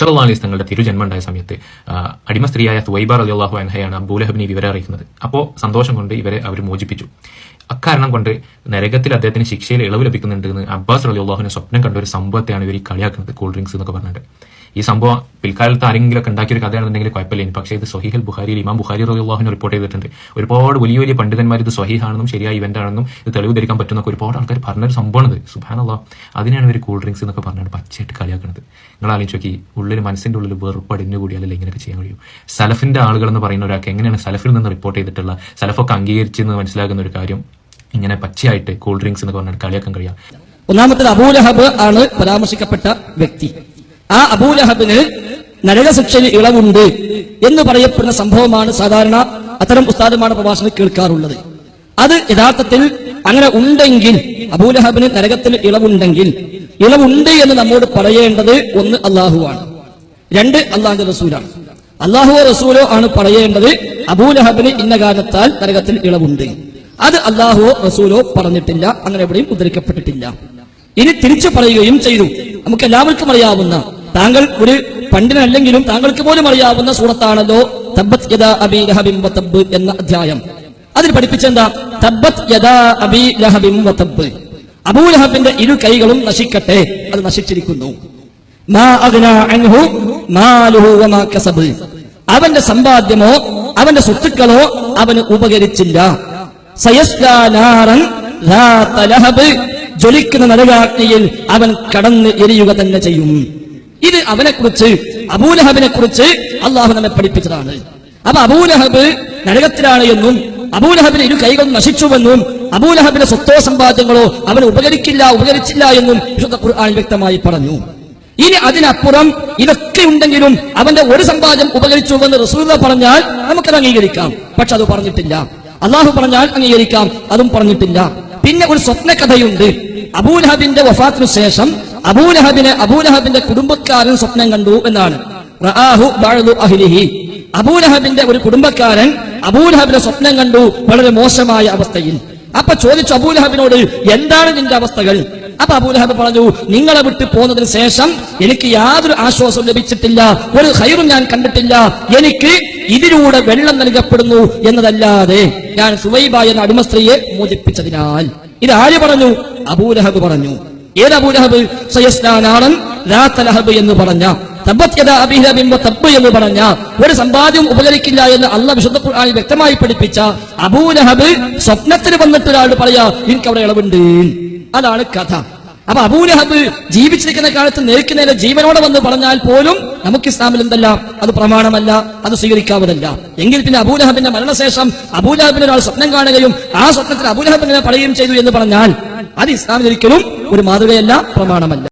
നബ്സല്ലാ അലൈഹി തങ്ങളുടെ തിരുജന്മം ഉണ്ടായ സമയത്ത് അടിമ സ്ത്രീയായ തുവൈബ അള്ളാഹു അൻഹയാണ് അബൂലഹബിനെ വിവരം അറിയിക്കുന്നത് അപ്പോൾ സന്തോഷം കൊണ്ട് ഇവരെ അവർ മോചിപ്പിച്ചു. അക്കാരണം കൊണ്ട് നരകത്തിൽ അദ്ദേഹത്തിന് ശിക്ഷയിൽ ഇളവ് ലഭിക്കുന്നുണ്ടെന്ന് അബ്ബാസ് അലി അള്ളാഹുവിനെ സ്വപ്നം കണ്ട ഒരു സംഭവത്തെയാണ് ഇവർ കളിയാക്കുന്നത് കൂൾ ഡ്രിങ്ക്സ് എന്നൊക്കെ പറഞ്ഞിട്ട്. ഈ സംഭവം പിൽക്കാലത്ത് ആരെങ്കിലും ഒക്കെ ഉണ്ടാക്കിയ ഒരു കഥയാണെന്നുണ്ടെങ്കിൽ കുഴപ്പമില്ല. പക്ഷേ ഇത് സൊഹീഹൽ ബുഹാരിയിൽ ഇമാം ബുഖാരി റളിയല്ലാഹുവിനെ റിപ്പോർട്ട് ചെയ്തിട്ടുണ്ട്. ഒരുപാട് വലിയ വലിയ പണ്ഡിതന്മാർ ഇത് സ്വഹീഹാണെന്നും ശരിയായ ഇവന്റ് ആണെന്നും ഇത് തെളിവ് ധരിക്കാൻ പറ്റുന്നൊക്കെ ഒരുപാട് ആൾക്കാർ പറഞ്ഞൊരു സംഭവമാണിത്. സുബാനുള്ള അതിനാണ് ഇവർ കൂൾ ഡ്രിങ്ക്സ് എന്നൊക്കെ പറഞ്ഞാണ് പച്ചയായിട്ട് കളിയാക്കുന്നത് നിങ്ങൾ ആലോചിച്ച് നോക്കി ഉള്ളിൽ മനസ്സിന്റെ ഉള്ളിൽ വെറുപ്പ് അടിഞ്ഞു കൂടിയാലല്ലേ ഇങ്ങനെയൊക്കെ ചെയ്യാൻ കഴിയും? സലഫിന്റെ ആളുകൾ എന്ന് പറയുന്ന ഒരാൾക്ക് എങ്ങനെയാണ് സലഫിൽ നിന്ന് റിപ്പോർട്ട് ചെയ്തിട്ടുള്ള സലഫൊക്കെ അംഗീകരിച്ചെന്ന് മനസ്സിലാക്കുന്ന ഒരു കാര്യം ഇങ്ങനെ പച്ചയായിട്ട് കൂൾ ഡ്രിങ്ക്സ് എന്ന് പറഞ്ഞാൽ കളിയാക്കാൻ കഴിയാം? ഒന്നാമത്തത് അബൂലഹബ് ആണ് പരാമർശിക്കപ്പെട്ട വ്യക്തി. ആ അബൂലഹബിന് നരകശിക്ഷയിൽ ഇളവുണ്ട് എന്ന് പറയപ്പെടുന്ന സംഭവമാണ് സാധാരണ അത്തരം ഉസ്താദുമാണ് പ്രഭാഷണം കേൾക്കാറുള്ളത്. അത് യഥാർത്ഥത്തിൽ അങ്ങനെ ഉണ്ടെങ്കിൽ അബൂലഹബിന് നരകത്തിൽ ഇളവുണ്ടെങ്കിൽ ഇളവുണ്ട് എന്ന് നമ്മോട് പറയേണ്ടത് ഒന്ന് അള്ളാഹുവാണ് രണ്ട് അള്ളാഹിന്റെ റസൂലാണ്. അള്ളാഹുവോ റസൂലോ ആണ് പറയേണ്ടത് അബൂലഹബിന് ഇന്ന കാരണത്താൽ നരകത്തിൽ ഇളവുണ്ട്. അത് അള്ളാഹുവോ റസൂലോ പറഞ്ഞിട്ടില്ല അങ്ങനെ എവിടെയും ഉദ്ധരിക്കപ്പെട്ടിട്ടില്ല. ഇനി തിരിച്ചു പറയുകയും ചെയ്തു. നമുക്ക് എല്ലാവർക്കും അറിയാവുന്ന താങ്കൾ ഒരു പണ്ഡിനല്ലെങ്കിലും താങ്കൾക്ക് പോലും അറിയാവുന്ന സൂറത്താണല്ലോ തബ്ബത് യദാ അബി ലഹബിം വതബ് എന്ന അധ്യായം. അതിൽ പഠിപ്പിച്ചെന്താ? തബ്ബത് യദാ അബി ലഹബിം വതബ് അബൂലഹബിന്റെ ഇരു കൈകളും നശിക്കട്ടെ. അത് നശിച്ചിരിക്കുന്നു. അവന്റെ സമ്പാദ്യമോ അവന്റെ സ്വത്തുക്കളോ അവന് ഉപകരിച്ചില്ല. ജ്വലിക്കുന്ന നരകാഗ്നിയിൽ അവൻ കടന്ന് എരിയുക തന്നെ ചെയ്യും. ഇത് അവനെ കുറിച്ച് അബൂലഹബിനെ കുറിച്ച് അള്ളാഹു നമ്മെ പഠിപ്പിച്ചതാണ്. അപ്പൊ അബൂലഹബ് നരകത്തിലാണ് എന്നും അബൂലഹബിന് ഇരു കൈകൾ നശിച്ചുവെന്നും അബൂലഹബിന്റെ സ്വത്തോ സമ്പാദ്യങ്ങളോ അവന് ഉപകരിക്കില്ല ഉപകരിച്ചില്ല എന്നും വിശുദ്ധ ഖുർആൻ വ്യക്തമായി പറഞ്ഞു. ഇനി അതിനപ്പുറം ഇതൊക്കെ ഉണ്ടെങ്കിലും അവന്റെ ഒരു സമ്പാദ്യം ഉപകരിച്ചുവെന്ന് റസൂല പറഞ്ഞാൽ നമുക്കത് അംഗീകരിക്കാം. പക്ഷെ അത് പറഞ്ഞിട്ടില്ല. അള്ളാഹു പറഞ്ഞാൽ അംഗീകരിക്കാം അതും പറഞ്ഞിട്ടില്ല. പിന്നെ ഒരു സ്വപ്ന കഥയുണ്ട് അബൂലഹബിന്റെ വഫാത്തിനു ശേഷം അബൂലഹബിനെ അബൂലഹബിന്റെ കുടുംബക്കാരൻ സ്വപ്നം കണ്ടു എന്നാണ്. അബൂലഹബിന്റെ ഒരു കുടുംബക്കാരൻ അബൂലഹബിന്റെ സ്വപ്നം കണ്ടു വളരെ മോശമായ അവസ്ഥയിൽ. അപ്പൊ ചോദിച്ചു അബൂലഹബിനോട് എന്താണ് നിന്റെ അവസ്ഥകൾ? അപ്പൊ അബൂലഹബ് പറഞ്ഞു നിങ്ങളെ വിട്ടു പോന്നതിന് ശേഷം എനിക്ക് യാതൊരു ആശ്വാസവും ലഭിച്ചിട്ടില്ല. ഒരു ഹൈറും ഞാൻ കണ്ടിട്ടില്ല. എനിക്ക് ഇതിലൂടെ വെള്ളം നൽകപ്പെടുന്നു എന്നതല്ലാതെ ഞാൻ സുവൈബ എന്ന അടിമസ്ത്രീയെ മോചിപ്പിച്ചതിനാൽ. ഇത് ആര് പറഞ്ഞു? അബൂലഹബ് പറഞ്ഞു. ഏത് അബൂലഹബ് സയസ്നാനാണൻ ലഹബ് എന്ന് പറഞ്ഞ എന്ന് പറഞ്ഞ ഒരു സമ്പാദ്യം ഉപകരിക്കില്ല എന്ന് അള്ള വിശുദ്ധ ഖുർആനിൽ വ്യക്തമായി പഠിപ്പിച്ച അബൂലഹബ് സ്വപ്നത്തിൽ വന്നിട്ട് ഒരാൾ പറയാ എനിക്ക് അവിടെ ഇളവുണ്ട്. അതാണ് കഥ. അപ്പൊ അബൂലഹബ് ജീവിച്ചിരിക്കുന്ന കാലത്ത് നേർക്ക് നേരെ ജീവനോടെ വന്ന് പറഞ്ഞാൽ പോലും നമുക്ക് ഇസ്ലാമിൽ എന്തല്ല? അത് പ്രമാണമല്ല അത് സ്വീകരിക്കാവുന്നതല്ല. എങ്കിൽ പിന്നെ അബൂലഹബിന്റെ മരണശേഷം അബൂലഹബിന് ഒരാൾ സ്വപ്നം കാണുകയും ആ സ്വപ്നത്തിൽ അബൂലഹബിനെ പറയുകയും ചെയ്തു എന്ന് പറഞ്ഞാൽ അത് ഇസ്ലാമിൽ ഒരിക്കലും ഒരു മാതൃകയല്ല പ്രമാണമല്ല.